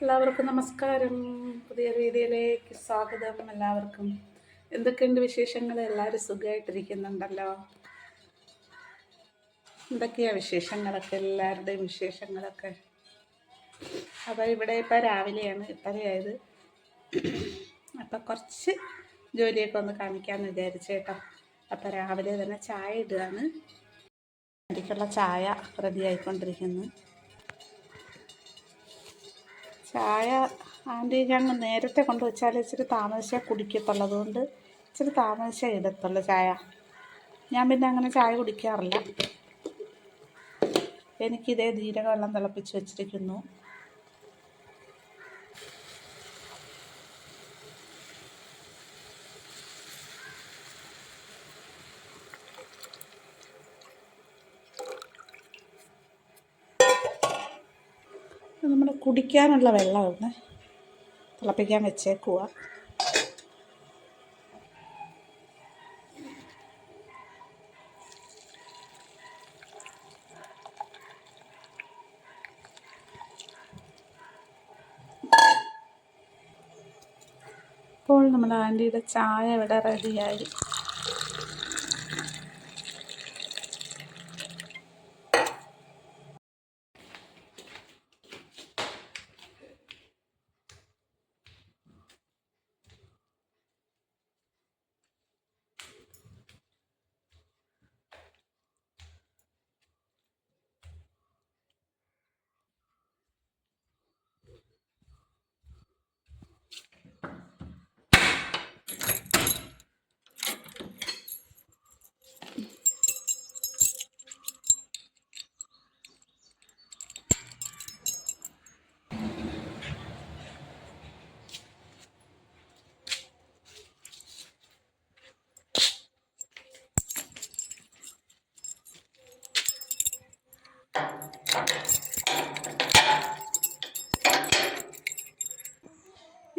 എല്ലാവർക്കും നമസ്കാരം. പുതിയ രീതിയിലേക്ക് സ്വാഗതം എല്ലാവർക്കും. എന്തൊക്കെയുണ്ട് വിശേഷങ്ങൾ എല്ലാവരും സുഖമായിട്ടിരിക്കുന്നുണ്ടല്ലോ എന്തൊക്കെയാണ് വിശേഷങ്ങളൊക്കെ? എല്ലാവരുടെയും വിശേഷങ്ങളൊക്കെ? അപ്പോൾ ഇവിടെ ഇപ്പോൾ രാവിലെയാണ് ഇത്രയായത്. അപ്പോൾ കുറച്ച് ജോലിയൊക്കെ ഒന്ന് കാണിക്കാമെന്ന് വിചാരിച്ചു കേട്ടോ. അപ്പം രാവിലെ തന്നെ ചായ ഇടുകയാണ്. എനിക്കുള്ള ചായ റെഡി ആയിക്കൊണ്ടിരിക്കുന്നു. ചായ ആന്റി ഞങ്ങൾ നേരത്തെ കൊണ്ട് വെച്ചാൽ ഇച്ചിരി താമസിച്ചേ കുടിക്കത്തുള്ളൂ അതുകൊണ്ട് ഇച്ചിരി താമസിച്ചേ ഇടത്തുള്ളൂ ചായ. ഞാൻ പിന്നെ അങ്ങനെ ചായ കുടിക്കാറില്ല. എനിക്കിതേ ധീരവെള്ളം തിളപ്പിച്ച് വെച്ചിരിക്കുന്നു നമ്മൾ കുടിക്കാനുള്ള വെള്ളമാണ് തിളപ്പിക്കാൻ വെച്ചേക്കുക ഇപ്പോൾ നമ്മുടെ ആന്റിയുടെ ചായ ഇവിടെ റെഡിയായി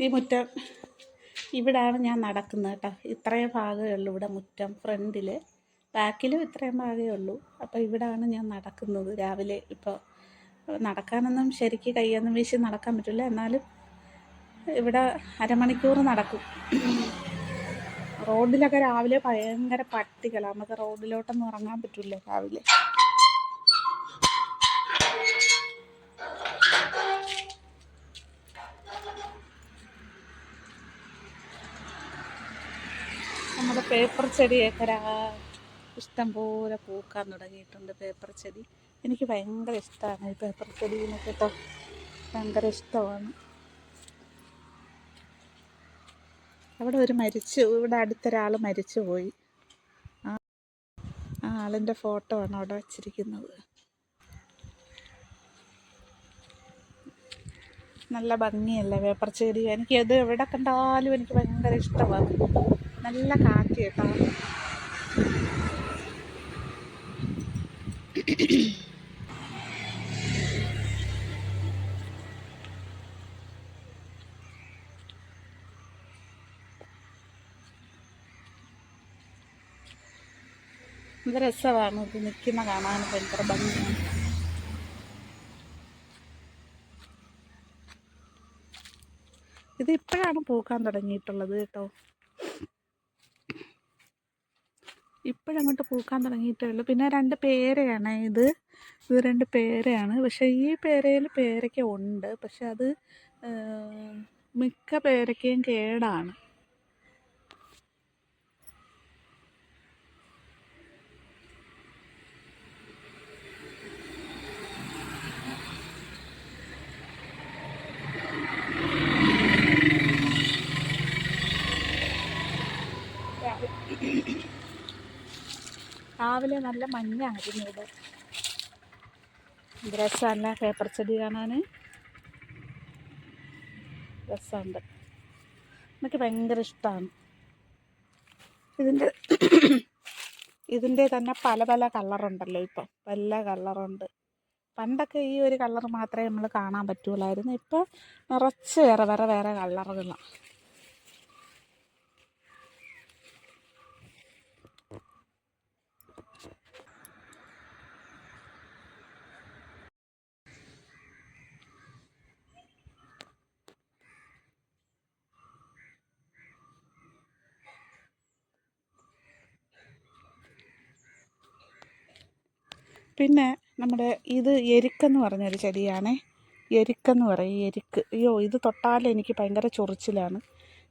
ഈ മുറ്റം ഇവിടാണ് ഞാൻ നടക്കുന്നത് കേട്ടോ. ഇത്രയും ഭാഗമേ ഉള്ളൂ ഇവിടെ മുറ്റം ഫ്രണ്ടിൽ ബാക്കിലും ഇത്രയും ഭാഗമേ ഉള്ളൂ. അപ്പോൾ ഇവിടാണ് ഞാൻ നടക്കുന്നത് രാവിലെ. ഇപ്പോൾ നടക്കാനൊന്നും ശരിക്ക് കയ്യൊന്നും വീശി നടക്കാൻ പറ്റില്ല. എന്നാലും ഇവിടെ അരമണിക്കൂർ നടക്കും. റോഡിലൊക്കെ രാവിലെ ഭയങ്കര പട്ടികളാണ് നമുക്ക് റോഡിലോട്ടൊന്നും ഇറങ്ങാൻ പറ്റില്ല രാവിലെ. പേപ്പർ ചെടിയൊക്കെ ഇഷ്ടംപോലെ ഇഷ്ടം പോലെ പൂക്കാൻ തുടങ്ങിയിട്ടുണ്ട് പേപ്പർ ചെടി. എനിക്ക് ഭയങ്കര ഇഷ്ടമാണ് ഈ പേപ്പർ ചെടീനെ കേട്ടോ ഭയങ്കര ഇഷ്ടമാണ്. അവിടെ ഒരു മരിച്ചു ഇവിടെ അടുത്തൊരാൾ മരിച്ചു പോയി. ആ ആളിന്റെ ഫോട്ടോ ആണ് അവിടെ വച്ചിരിക്കുന്നത്. നല്ല ഭംഗിയല്ലേ പേപ്പർ ചെടി? എനിക്ക് അത് എവിടെ കണ്ടാലും എനിക്ക് ഭയങ്കര ഇഷ്ടമാണ്. നല്ല കാറ്റ് കേട്ടോ. ഇത് രസമാണ് ഇത് നിൽക്കുന്ന കാണാൻ ഭയങ്കര ഭംഗിയാണ് ഇത് ഇപ്പോഴാണ് പൂക്കാൻ തുടങ്ങിയിട്ടുള്ളത് കേട്ടോ. ഇപ്പോഴങ്ങോട്ട് പൂക്കാൻ തുടങ്ങിയിട്ടേ ഉള്ളൂ. പിന്നെ രണ്ട് പേരയാണ് ഇത്. ഇത് രണ്ട് പേരയാണ്. പക്ഷേ ഈ പേരയിൽ പേരയ്ക്ക ഉണ്ട്. പക്ഷെ അത് മിക്ക പേരയ്ക്കയും കേടാണ്. രാവിലെ നല്ല മഞ്ഞാണ് പിന്നീട്. രസമല്ല പേപ്പർ ചെടി കാണാൻ രസമുണ്ട്. എനിക്ക് ഭയങ്കര ഇഷ്ടമാണ് ഇതിന്റെ ഇതിന്റെ തന്നെ പല പല കളറുണ്ടല്ലോ ഇപ്പം. പല കളറുണ്ട്. പണ്ടൊക്കെ ഈ ഒരു കളർ മാത്രമേ നമ്മൾ കാണാൻ പറ്റുള്ളായിരുന്നു ഇപ്പോൾ നിറച്ച് വേറെ വേറെ വേറെ കളറുകളാണ്. പിന്നെ നമ്മുടെ ഇത് എരിക്കെന്ന് പറഞ്ഞൊരു ചെടിയാണേ. എരിക്കെന്ന് പറയും എരിക്ക്. അയ്യോ ഇത് തൊട്ടാൽ എനിക്ക് ഭയങ്കര ചൊറിച്ചിലാണ്.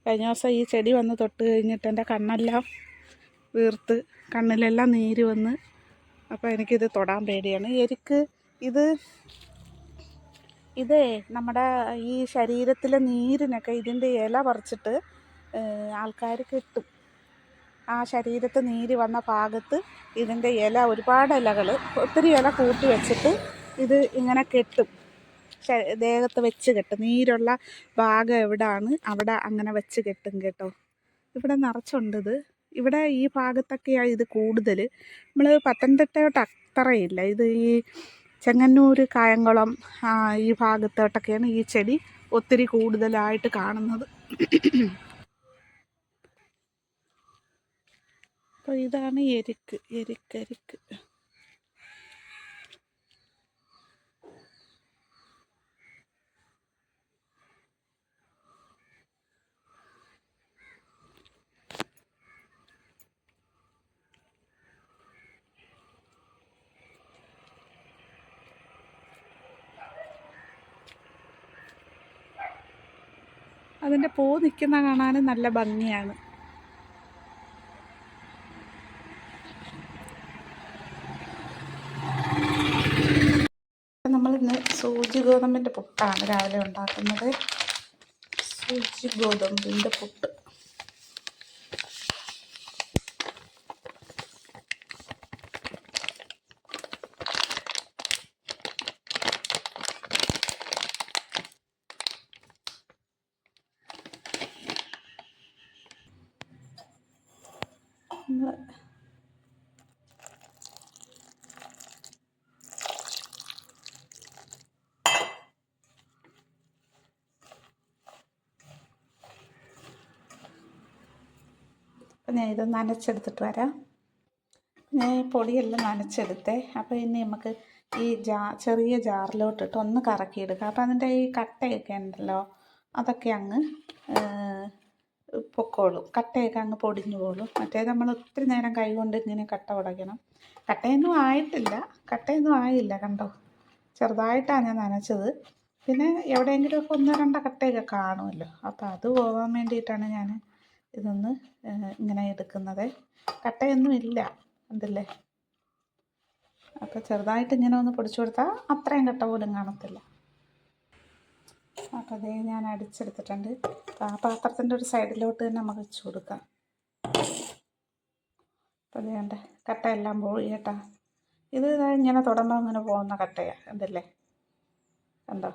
കഴിഞ്ഞ ദിവസം ഈ ചെടി വന്ന് തൊട്ട് കഴിഞ്ഞിട്ട് എന്റെ കണ്ണെല്ലാം വീർത്ത് കണ്ണിലെല്ലാം നീര് വന്ന് അപ്പോൾ എനിക്കിത് തൊടാൻ പേടിയാണ്. എരിക്ക് ഇത് ഇതേ നമ്മുടെ ഈ ശരീരത്തിലെ നീരിനൊക്കെ ഇതിന്റെ ഇല പറിച്ചിട്ട് ആൾക്കാർ കിട്ടും. ആ ശരീരത്ത് നീര് വന്ന ഭാഗത്ത് ഇതിന്റെ ഇല ഒരുപാട് ഇലകൾ ഒത്തിരി ഇല കൂട്ടി വെച്ചിട്ട് ഇത് ഇങ്ങനെ കെട്ടും. ദേഹത്ത് വെച്ച് കെട്ടും. നീരുള്ള ഭാഗം എവിടാണ് അവിടെ അങ്ങനെ വെച്ച് കെട്ടും കേട്ടോ. ഇവിടെ നിറച്ചുണ്ടത് ഇവിടെ ഈ ഭാഗത്തൊക്കെയാണ് ഇത് കൂടുതൽ. നമ്മൾ പത്തനംതിട്ടയോട്ട് അത്രയില്ല. ഇത് ഈ ചെങ്ങന്നൂർ കായംകുളം ഈ ഭാഗത്തോട്ടൊക്കെയാണ് ഈ ചെടി ഒത്തിരി കൂടുതലായിട്ട് കാണുന്നത്. അപ്പോൾ ഇതാണ് എരിക്ക് എരിക്ക് എരിക്ക്. അതിന്റെ പൂ നിൽക്കുന്ന കാണാൻ നല്ല ഭംഗിയാണ് നമ്മൾ ഇന്ന് സൂചി ഗോതമ്പിന്റെ പുട്ടാണ് രാവിലെ ഉണ്ടാക്കുന്നത്. സൂചി ഗോതമ്പിന്റെ പുട്ട്. അപ്പം ഞാൻ ഇത് നനച്ചെടുത്തിട്ട് വരാം. ഞാൻ ഈ പൊടിയെല്ലാം നനച്ചെടുത്തേ. അപ്പോൾ ഇനി നമുക്ക് ഈ ജാ ചെറിയ ജാറിലോട്ടിട്ട് ഒന്ന് കറക്കിയെടുക്കാം. അപ്പോൾ അതിന്റെ ഈ കട്ടയൊക്കെ ഉണ്ടല്ലോ അതൊക്കെ അങ്ങ് പൊക്കോളും. കട്ടയൊക്കെ അങ്ങ് പൊടിഞ്ഞു പോളും മറ്റേ നമ്മൾ ഒത്തിരി നേരം കൈ കൊണ്ട് ഇങ്ങനെ കട്ട ഉടയ്ക്കണം. കട്ടയൊന്നും ആയിട്ടില്ല. കട്ടയൊന്നും ആയില്ല കണ്ടോ? ചെറുതായിട്ടാണ് ഞാൻ നനച്ചത്. പിന്നെ എവിടെയെങ്കിലുമൊക്കെ ഒന്നോ രണ്ടോ കട്ടയൊക്കെ കാണുമല്ലോ. അപ്പോൾ അത് പോകാൻ വേണ്ടിയിട്ടാണ് ഞാൻ ഇതൊന്ന് ഇങ്ങനെ എടുക്കുന്നത്. കട്ടയൊന്നും ഇല്ല എന്തല്ലേ അപ്പോൾ ചെറുതായിട്ട് ഇങ്ങനെ ഒന്ന് പൊടിച്ചു കൊടുത്താൽ അത്രയും കട്ട പോലും കാണത്തില്ല. അപ്പോൾ അതേ ഞാൻ അടിച്ചെടുത്തിട്ടുണ്ട്. ആ പാത്രത്തിന്റെ ഒരു സൈഡിലോട്ട് തന്നെ നമുക്ക് വെച്ച് കൊടുക്കാം. അപ്പോൾ അത് വേണ്ട കട്ടയെല്ലാം പോയി കേട്ടാ. ഇത് ഇങ്ങനെ തൊടുമ്പോൾ ഇങ്ങനെ പോകുന്ന കട്ടയാണ് എന്തല്ലേ കണ്ടോ?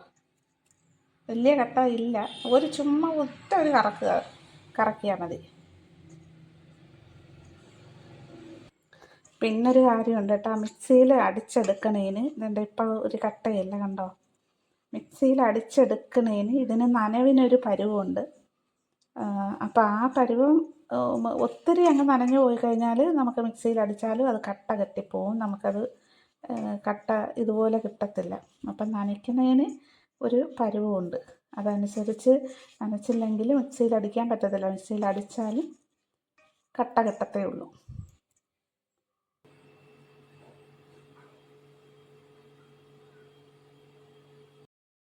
വലിയ കട്ട ഇല്ല. ഒരു ചുമ്മാ ഒറ്റ ഒരു കറക്കുക കറക്കിയാൽ മതി പിന്നൊരു കാര്യമുണ്ട് കേട്ടോ. മിക്സിയിൽ അടിച്ചെടുക്കണേന് ഇതുണ്ട് ഇപ്പോൾ ഒരു കട്ടയില്ല കണ്ടോ? മിക്സിയിൽ അടിച്ചെടുക്കണേന് ഇതിന് നനവിനൊരു പരുവുണ്ട്. അപ്പോൾ ആ പരുവം ഒത്തിരി അങ്ങ് നനഞ്ഞു പോയി കഴിഞ്ഞാൽ നമുക്ക് മിക്സിയിൽ അടിച്ചാലും അത് കട്ട കെട്ടിപ്പോവും. നമുക്കത് കട്ട ഇതുപോലെ കിട്ടത്തില്ല. അപ്പം നനയ്ക്കുന്നതിന് ഒരു പരുവമുണ്ട് അതനുസരിച്ച് നനച്ചില്ലെങ്കിൽ മിക്സിയിൽ അടിക്കാൻ പറ്റത്തില്ല. മിക്സിയിൽ അടിച്ചാലും കട്ട കിട്ടത്തേ ഉള്ളൂ.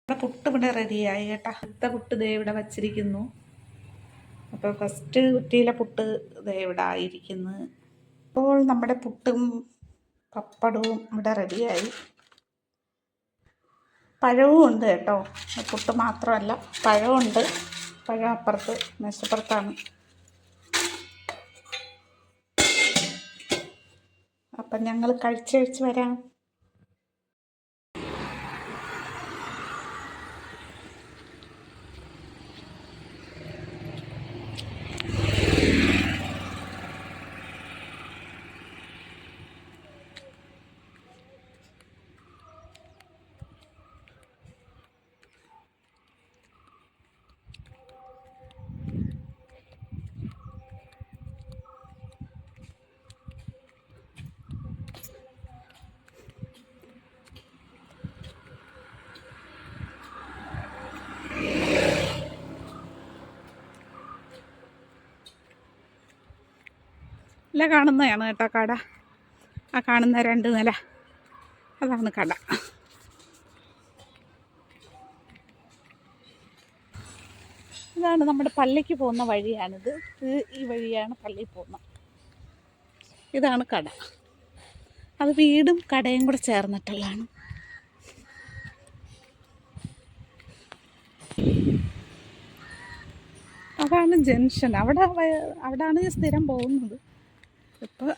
ഇവിടെ പുട്ട് ഇവിടെ റെഡിയായി കേട്ടോ. അടുത്ത പുട്ട് ദേ ഇവിടെ വച്ചിരിക്കുന്നു. അപ്പോൾ ഫസ്റ്റ് കുറ്റിയിലെ പുട്ട് ദേ ഇവിടെ ആയിരിക്കുന്നു. അപ്പോൾ നമ്മുടെ പുട്ടും പപ്പടവും ഇവിടെ റെഡിയായി. പഴവും ഉണ്ട് കേട്ടോ. പുട്ട് മാത്രമല്ല പഴമുണ്ട് പഴം അപ്പുറത്ത് മേശപ്പുറത്താണ്. അപ്പം ഞങ്ങൾ കഴിച്ച് കഴിച്ച് വരാം. ഇല്ല കാണുന്നതാണ് കേട്ടോ കട. ആ കാണുന്ന രണ്ട് നില. അതാണ് കട. ഇതാണ് നമ്മുടെ പള്ളിക്ക് പോകുന്ന വഴിയാണിത്. ഇത് ഈ വഴിയാണ് പള്ളിയിൽ പോകുന്നത്. ഇതാണ് കട. അത് വീടും കടയും കൂടെ ചേർന്നിട്ടുള്ളതാണ്. അതാണ് ജംഗ്ഷൻ. അവിടെ അവിടെയാണ് സ്ഥിരം പോകുന്നത്. ഇപ്പോൾ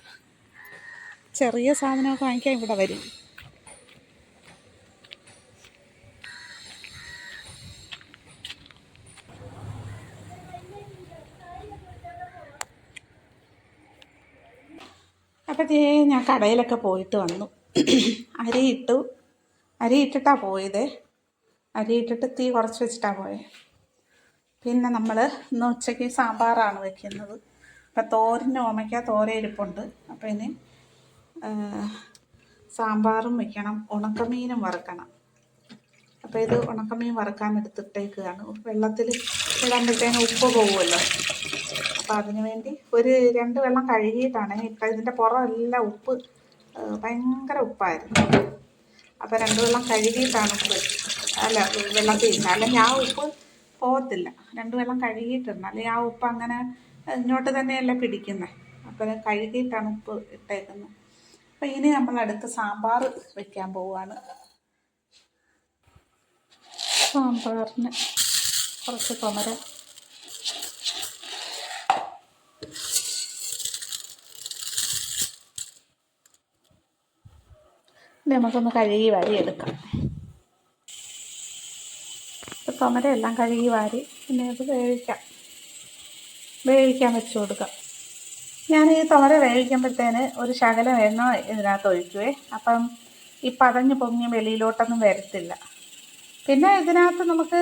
ചെറിയ സാധനമൊക്കെ വാങ്ങിക്കാൻ ഇവിടെ വരും. അപ്പോഴത്തേ ഞാൻ കടയിലൊക്കെ പോയിട്ട് വന്നു. അരി ഇട്ടു. അരി ഇട്ടിട്ടാണ് പോയത്. അരി ഇട്ടിട്ട് തീ കുറച്ച് വെച്ചിട്ടാണ് പോയത് പിന്നെ നമ്മൾ ഇന്ന് ഉച്ചയ്ക്ക് സാമ്പാറാണ് വെക്കുന്നത്. അപ്പം തോരന് ഓമയ്ക്ക തോര ഇരിപ്പുണ്ട്. അപ്പം ഇനി സാമ്പാറും വയ്ക്കണം ഉണക്കമീനും വറുക്കണം. അപ്പോൾ ഇത് ഉണക്കമീൻ വറുക്കാൻ എടുത്തിട്ടേക്കുകയാണ് വെള്ളത്തിൽ ഇടുമ്പോഴത്തേനും ഉപ്പ് പോകുമല്ലോ അപ്പോൾ അതിന് വേണ്ടി ഒരു രണ്ട് വെള്ളം കഴുകിയിട്ടാണ്. ഇപ്പം ഇതിന്റെ പുറമെല്ലാം ഉപ്പ് ഭയങ്കര ഉപ്പായിരുന്നു. അപ്പോൾ രണ്ട് വെള്ളം കഴുകിയിട്ടാണ് ഉപ്പ് അല്ല വെള്ളത്തിൽ ഇട്ടത് അല്ലെങ്കിൽ ആ ഉപ്പ് പോകത്തില്ല. രണ്ട് വെള്ളം കഴുകിയിട്ടുണ്ട് അല്ലെങ്കിൽ ആ ഉപ്പ് അങ്ങനെ ഇങ്ങോട്ട് തന്നെയല്ല പിടിക്കുന്നത് അപ്പോൾ കഴുകി തണുപ്പ് ഇട്ടേക്കുന്നു. അപ്പോൾ ഇനി നമ്മൾ അടുത്ത് സാമ്പാർ വയ്ക്കാൻ പോവുകയാണ് സാമ്പാറിന് കുറച്ച് കുമര നമുക്കൊന്ന് കഴുകി വാരിയെടുക്കാം ഇപ്പം കുമരയെല്ലാം കഴുകി വാരി പിന്നെ അത് വേവിക്കാം. വേവിക്കാൻ വെച്ച് കൊടുക്കാം. ഞാൻ ഈ തോര വേവിക്കുമ്പോഴത്തേന് ഒരു ശകലം എണ്ണ ഇതിനകത്ത് ഒഴിക്കുവേ. അപ്പം ഈ പതഞ്ഞ് പൊങ്ങി വെളിയിലോട്ടൊന്നും വരത്തില്ല. പിന്നെ ഇതിനകത്ത് നമുക്ക്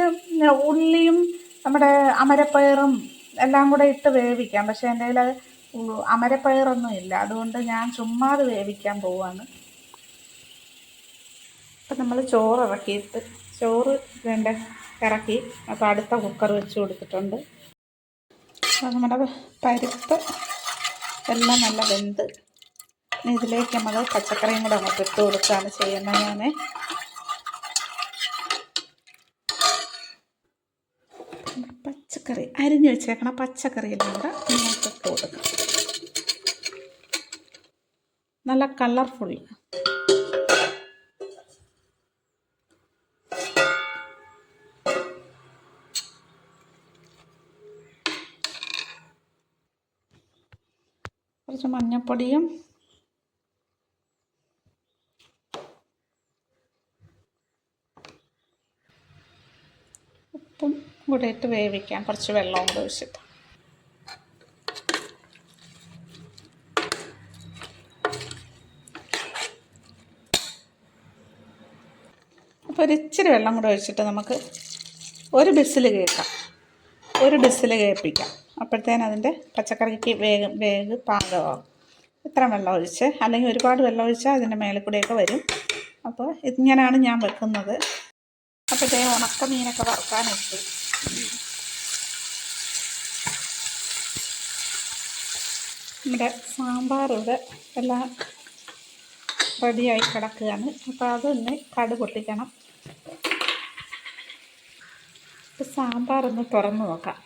ഉള്ളിയും നമ്മുടെ അമരപ്പയറും എല്ലാം കൂടെ ഇട്ട് വേവിക്കാം. പക്ഷേ എന്റെ കയ്യിൽ അമരപ്പയറൊന്നും ഇല്ല. അതുകൊണ്ട് ഞാൻ ചുമ്മാതെ വേവിക്കാൻ പോവാണ്. അപ്പം നമ്മൾ ചോറ് ഇറക്കിയിട്ട് ചോറ് വേണ്ട ഇറക്കി. അപ്പോൾ അടുത്ത കുക്കർ വെച്ച് കൊടുത്തിട്ടുണ്ട്. നമ്മുടെ പരിപ്പ്. എല്ലാം നല്ല വെന്ത്. ഇതിലേക്ക് നമ്മൾ പച്ചക്കറിയും കൂടെ അങ്ങോട്ട് ഇട്ട് കൊടുക്കുകയാണ് ചെയ്യുന്നത് ഞാൻ പച്ചക്കറി. അരിഞ്ഞു വെച്ചേക്കണ പച്ചക്കറിയെല്ലാം കൂടെ നമുക്ക് ഇട്ട് കൊടുക്കാം. നല്ല കളർഫുൾ മഞ്ഞൾപ്പൊടിയും ഉപ്പും കൂടെ ഇട്ട് വേവിക്കാം. കുറച്ച് വെള്ളവും കൂടെ ഒഴിച്ചിട്ട്. അപ്പോൾ ഒരു ഇച്ചിരി വെള്ളം കൂടെ ഒഴിച്ചിട്ട് നമുക്ക് ഒരു ബിസിൽ കേൾക്കാം. ഒരു ബിസിൽ കേൾപ്പിക്കാം. അപ്പോഴത്തേനതിന്റെ പച്ചക്കറിക്ക് വേഗം വേഗം പാകമാകും. ഇത്ര വെള്ളം ഒഴിച്ച് അല്ലെങ്കിൽ ഒരുപാട് വെള്ളം ഒഴിച്ചാൽ അതിന്റെ മേലെ കൂടെയൊക്കെ വരും. അപ്പോൾ ഇങ്ങനെയാണ് ഞാൻ വെക്കുന്നത്. അപ്പോൾ ഇതേ ഉണക്ക മീനൊക്കെ വറുക്കാനിട്ട്. നമ്മുടെ സാമ്പാർ ഇവിടെ എല്ലാം റെഡിയായി കിടക്കുകയാണ്. അപ്പോൾ അതൊന്ന് കടു പൊട്ടിക്കണം. സാമ്പാർ ഒന്ന് തുറന്ന് നോക്കാം.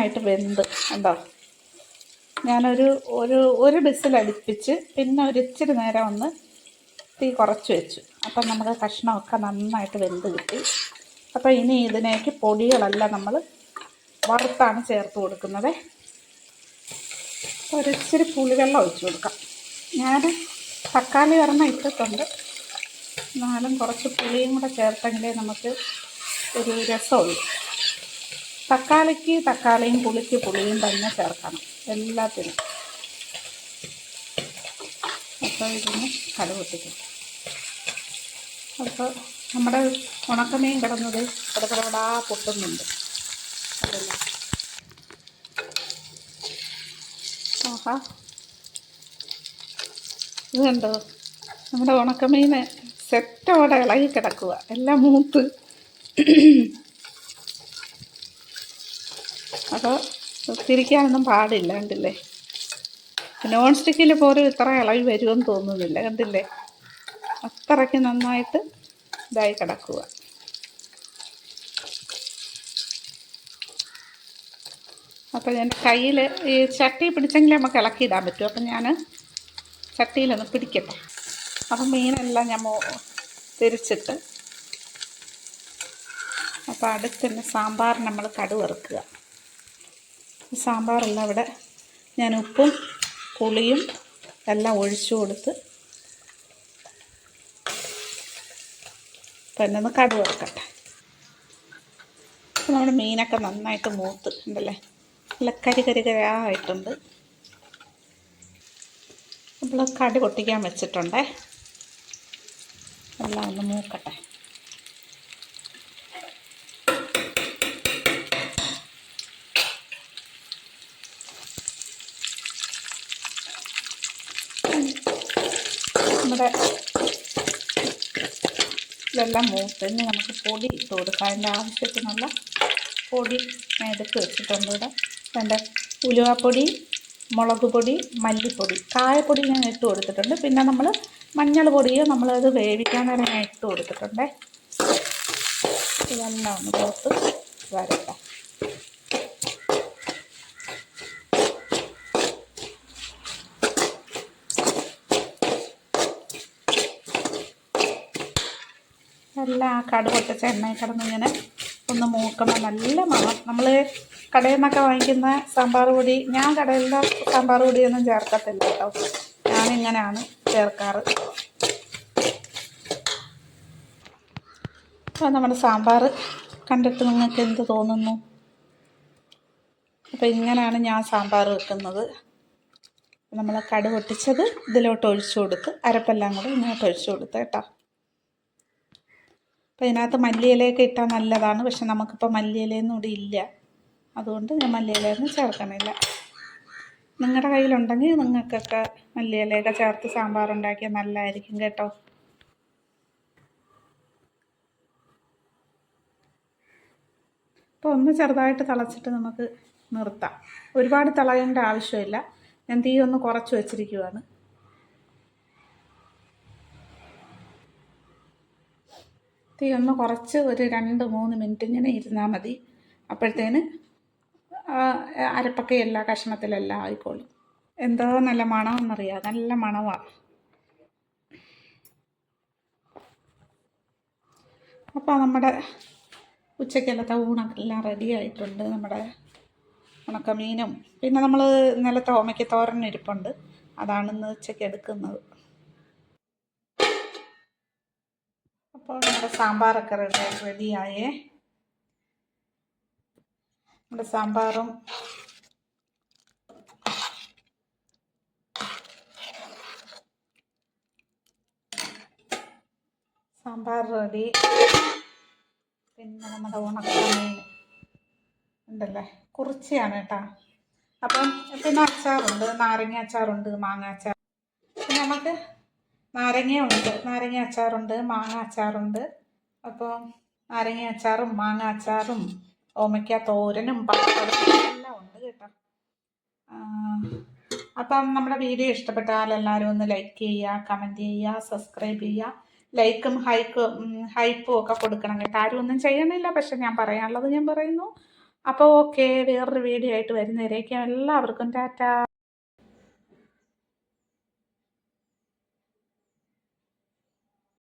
നന്നായിട്ട് വെന്ത് കണ്ടോ? ഞാനൊരു ഒരു ഒരു ബിസിൽ അടുപ്പിച്ച് പിന്നെ ഒരു ഇച്ചിരി നേരം ഒന്ന് തീ കുറച്ച് വെച്ചു. അപ്പം നമുക്ക് കഷ്ണമൊക്കെ നന്നായിട്ട് വെന്ത് കിട്ടി. അപ്പോൾ ഇനി ഇതിനേക്ക് പൊടികളെല്ലാം നമ്മൾ വറുത്താണ് ചേർത്ത് കൊടുക്കുന്നത്. ഒരിച്ചിരി പുളിവെള്ളം ഒഴിച്ചു കൊടുക്കാം. ഞാൻ തക്കാളി ഒരെണ്ണം ഇട്ടിട്ടുണ്ട്. എന്നാലും കുറച്ച് പുളിയും കൂടെ ചേർത്തെങ്കിലേ നമുക്ക് ഒരു രസമുള്ളൂ. തക്കാളിക്ക് തക്കാളിയും പുളിക്ക് പുളിയും തന്നെ ചേർക്കണം. എല്ലാത്തിനും. അപ്പോൾ ഇതിന് കടുപൊട്ടിക്കും അപ്പോൾ നമ്മുടെ ഉണക്കമീൻ കിടന്നത് കിടക്കിടപെടാ പൊട്ടുന്നുണ്ട്. അതല്ല ആഹാ. ഇത് കണ്ടോ നമ്മുടെ ഉണക്കമീൻ സെറ്റോടെ ഇളകി കിടക്കുക എല്ലാം മൂത്ത്. അപ്പോൾ തിരിക്കാനൊന്നും പാടില്ല കണ്ടില്ലേ? നോൺ സ്റ്റിക്കിൽ പോലും ഇത്ര ഇളവി വരുമെന്ന് തോന്നുന്നില്ല കണ്ടില്ലേ? അത്രയ്ക്ക് നന്നായിട്ട് ഇതായി കിടക്കുക. അപ്പോൾ ഞാൻ കയ്യിൽ ഈ ചട്ടി പിടിച്ചെങ്കിൽ നമുക്ക് ഇളക്കിയിടാൻ പറ്റും. അപ്പം ഞാൻ ചട്ടിയിലൊന്ന് പിടിക്കട്ടെ. അപ്പം മീനെല്ലാം ഞാൻ തിരിച്ചിട്ട് അപ്പോൾ അടുത്തന്നെ സാമ്പാർ നമ്മൾ ഈ സാമ്പാറെല്ലാം ഇവിടെ ഞാൻ ഉപ്പും പുളിയും എല്ലാം ഒഴിച്ചു കൊടുത്ത് പിന്നെ ഒന്ന് കടുവ് വെക്കട്ടെ അപ്പോൾ നമ്മുടെ മീനൊക്കെ നന്നായിട്ട് മൂത്ത് ഉണ്ടല്ലേ? നല്ല കരി കരി കരായിട്ടുണ്ട് നമ്മൾ കടി പൊട്ടിക്കാൻ വെച്ചിട്ടുണ്ടേ. എല്ലാം ഒന്ന് മൂക്കട്ടെ. നമ്മുടെ ഇതെല്ലാം മൂത്ത് ഇനി നമുക്ക് പൊടി ഇട്ട് കൊടുക്കാം. അതിന്റെ ആവശ്യത്തിനുള്ള പൊടി ഞാൻ എടുത്ത് വെച്ചിട്ടുണ്ട് ഇവിടെ. എന്റെ ഉലുവാപ്പൊടി മുളക് പൊടി മല്ലിപ്പൊടി. കായപ്പൊടി ഞാൻ ഇട്ട് കൊടുത്തിട്ടുണ്ട്. പിന്നെ നമ്മൾ മഞ്ഞൾ പൊടിയോ നമ്മളത് വേവിക്കാൻ നേരം ഞാൻ ഇട്ട് കൊടുത്തിട്ടുണ്ടേ. ഇതെല്ലാം ഒന്ന് പുറത്ത് വരട്ടെ. എല്ലാം ആ കടു പൊട്ടിച്ച എണ്ണയിൽ കിടന്ന് ഇങ്ങനെ ഒന്ന് മൂക്കുമ്പോൾ നല്ല മണം. നമ്മൾ കടയിൽ നിന്നൊക്കെ വാങ്ങിക്കുന്ന സാമ്പാർ പൊടി ഞാൻ കടയിലെ സാമ്പാർ പൊടിയൊന്നും ചേർക്കത്തില്ല കേട്ടോ. ഞാനിങ്ങനെയാണ് ചേർക്കാറ്. അപ്പോൾ നമ്മുടെ സാമ്പാർ കണ്ടിട്ട് നിങ്ങൾക്ക് എന്ത് തോന്നുന്നു? അപ്പോൾ ഇങ്ങനെയാണ് ഞാൻ സാമ്പാർ വെക്കുന്നത്. നമ്മൾ കടു പൊട്ടിച്ചത് ഇതിലോട്ട് ഒഴിച്ചു കൊടുത്ത് അരപ്പെല്ലാം കൂടെ ഇങ്ങോട്ട് ഒഴിച്ചു കൊടുത്ത് കേട്ടോ. അപ്പോൾ ഇതിനകത്ത് മല്ലിയിലയൊക്കെ ഇട്ടാൽ നല്ലതാണ്. പക്ഷെ നമുക്കിപ്പോൾ മല്ലിയിലയൊന്നും ഇവിടെ ഇല്ല. അതുകൊണ്ട് ഞാൻ മല്ലിയിലയൊന്നും ചേർക്കണില്ല. നിങ്ങളുടെ കയ്യിലുണ്ടെങ്കിൽ നിങ്ങൾക്കൊക്കെ മല്ലിയിലയൊക്കെ ചേർത്ത് സാമ്പാർ ഉണ്ടാക്കിയാൽ നല്ലതായിരിക്കും കേട്ടോ. അപ്പോൾ ഒന്ന് ചെറുതായിട്ട് തിളച്ചിട്ട് നമുക്ക് നിർത്താം. ഒരുപാട് തിളയേണ്ട ആവശ്യമില്ല. ഞാൻ തീ ഒന്ന് കുറച്ച് വെച്ചിരിക്കുവാണ്. തീ ഒന്ന് കുറച്ച് ഒരു രണ്ട് മൂന്ന് മിനിറ്റ് ഇങ്ങനെ ഇരുന്നാൽ മതി. അപ്പോഴത്തേന് അരപ്പൊക്കെ എല്ലാ കഷ്ണത്തിലെല്ലാം ആയിക്കോളും. എന്തോ നല്ല മണമെന്നറിയാം നല്ല മണമാണ് അപ്പോൾ നമ്മുടെ ഉച്ചക്കലത്തെ ഊണൊക്കെല്ലാം റെഡി ആയിട്ടുണ്ട്. നമ്മുടെ ഉണക്കമീനും. പിന്നെ നമ്മൾ നല്ല തോമയ്ക്ക് തോരൻ ഇരിപ്പുണ്ട്. അതാണ് ഇന്ന് ഉച്ചയ്ക്ക് എടുക്കുന്നത്. അപ്പോൾ നമ്മുടെ സാമ്പാറൊക്കെ റെഡി റെഡിയായേ നമ്മുടെ സാമ്പാറും സാമ്പാർ റെഡി. പിന്നെ നമ്മുടെ ഉണക്കമീൻ ഉണ്ടല്ലേ? കുറിച്ചിയാണ് കേട്ടോ. അപ്പം പിന്നെ അച്ചാറുണ്ട് നാരങ്ങ അച്ചാറുണ്ട് മാങ്ങ അച്ചാർ. പിന്നെ നമുക്ക് നാരങ്ങയുണ്ട്. നാരങ്ങ അച്ചാറുണ്ട് മാങ്ങ അച്ചാറുണ്ട് അപ്പോൾ നാരങ്ങ അച്ചാറും മാങ്ങ അച്ചാറും ഓമയ്ക്ക തോരനും പപ്പടം എല്ലാം ഉണ്ട് കേട്ടോ. അപ്പം നമ്മുടെ വീഡിയോ ഇഷ്ടപ്പെട്ടാൽ എല്ലാവരും ഒന്ന് ലൈക്ക് ചെയ്യുക കമന്റ് ചെയ്യുക സബ്സ്ക്രൈബ് ചെയ്യുക. ലൈക്കും ഹൈക്കും ഹൈപ്പും ഒക്കെ കൊടുക്കണം കേട്ടോ. ആരും ഒന്നും ചെയ്യണില്ല പക്ഷെ ഞാൻ പറയാനുള്ളത് ഞാൻ പറയുന്നു. അപ്പോൾ ഓക്കെ വേറൊരു വീഡിയോ ആയിട്ട് വരുന്നവരേക്കും എല്ലാവർക്കും ടാറ്റ.